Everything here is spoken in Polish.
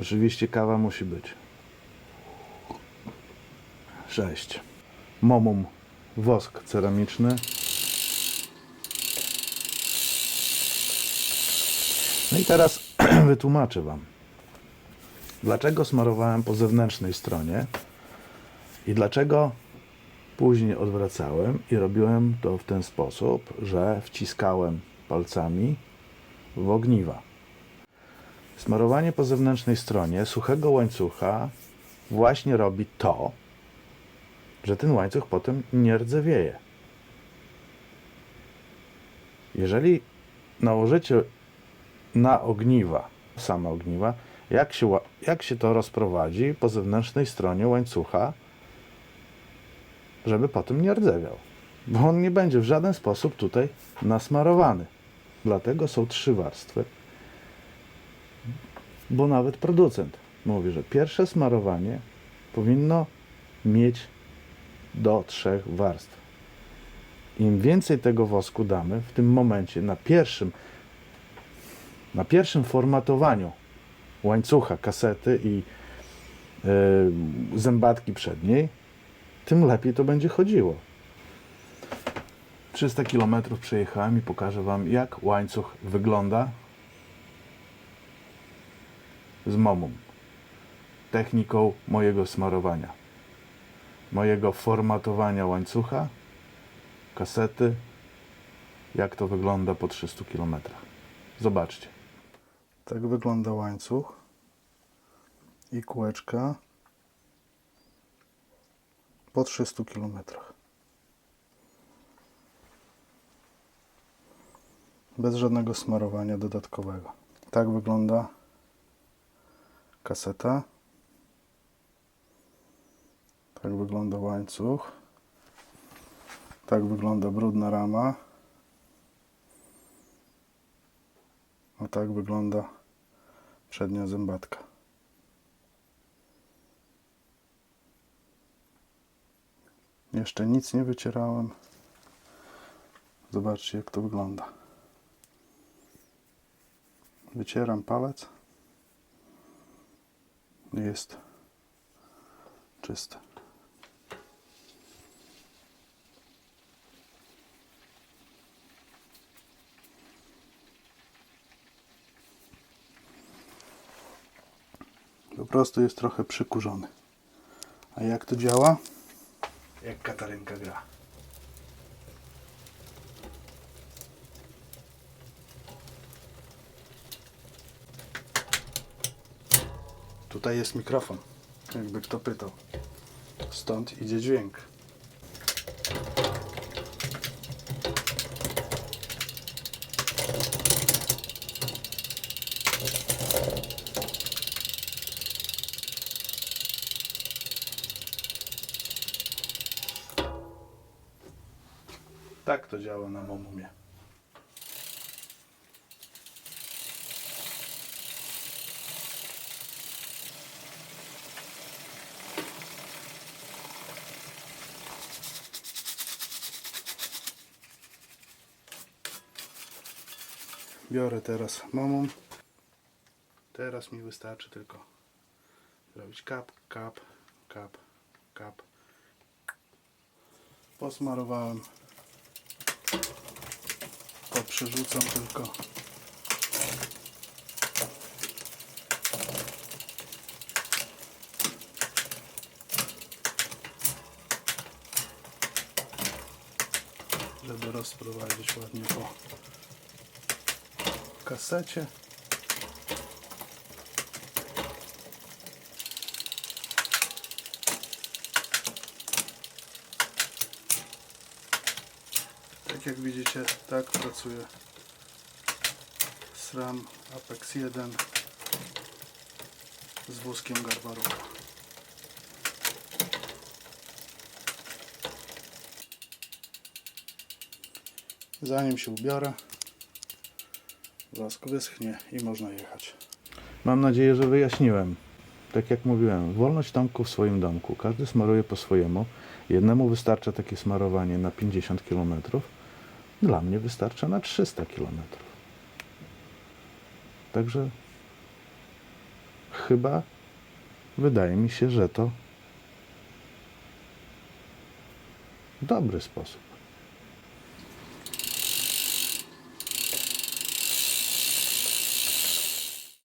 Oczywiście kawa musi być. 6. Momum wosk ceramiczny. No i teraz wytłumaczę Wam, dlaczego smarowałem po zewnętrznej stronie i dlaczego później odwracałem i robiłem to w ten sposób, że wciskałem palcami w ogniwa. Smarowanie po zewnętrznej stronie suchego łańcucha właśnie robi to, że ten łańcuch potem nie rdzewieje. Jeżeli nałożycie na ogniwa, same ogniwa, jak się, jak się to rozprowadzi po zewnętrznej stronie łańcucha, żeby potem nie rdzewiał. Bo on nie będzie w żaden sposób tutaj nasmarowany. Dlatego są trzy warstwy. Bo nawet producent mówi, że pierwsze smarowanie powinno mieć do trzech warstw. Im więcej tego wosku damy w tym momencie na pierwszym na pierwszym formatowaniu łańcucha, kasety i yy, zębatki przedniej, tym lepiej to będzie chodziło. 300 km przejechałem i pokażę Wam, jak łańcuch wygląda z momum. Techniką mojego smarowania, mojego formatowania łańcucha, kasety, jak to wygląda po 300 km. Zobaczcie. Tak wygląda łańcuch i kółeczka po 300 km. Bez żadnego smarowania dodatkowego. Tak wygląda kaseta. Tak wygląda łańcuch. Tak wygląda brudna rama. A tak wygląda przednia zębatka. Jeszcze nic nie wycierałem. Zobaczcie jak to wygląda. Wycieram palec. Jest czyste. Po prostu jest trochę przykurzony. A jak to działa? Jak Katarynka gra. Tutaj jest mikrofon, jakby kto pytał. Stąd idzie dźwięk. Tak to działa na Momumie. Biorę teraz Momum. Teraz mi wystarczy tylko zrobić kap, kap, kap, kap. Posmarowałem to przerzucam tylko. Żeby rozprowadzić ładnie po kasecie. Tak jak widzicie, tak pracuje SRAM Apex 1 z wózkiem Garbaruka. Zanim się ubiorę, wosk wyschnie i można jechać. Mam nadzieję, że wyjaśniłem. Tak jak mówiłem, wolność Tomku w swoim domku. Każdy smaruje po swojemu. Jednemu wystarcza takie smarowanie na 50 km. Dla mnie wystarcza na 300 km. Także chyba wydaje mi się, że to dobry sposób.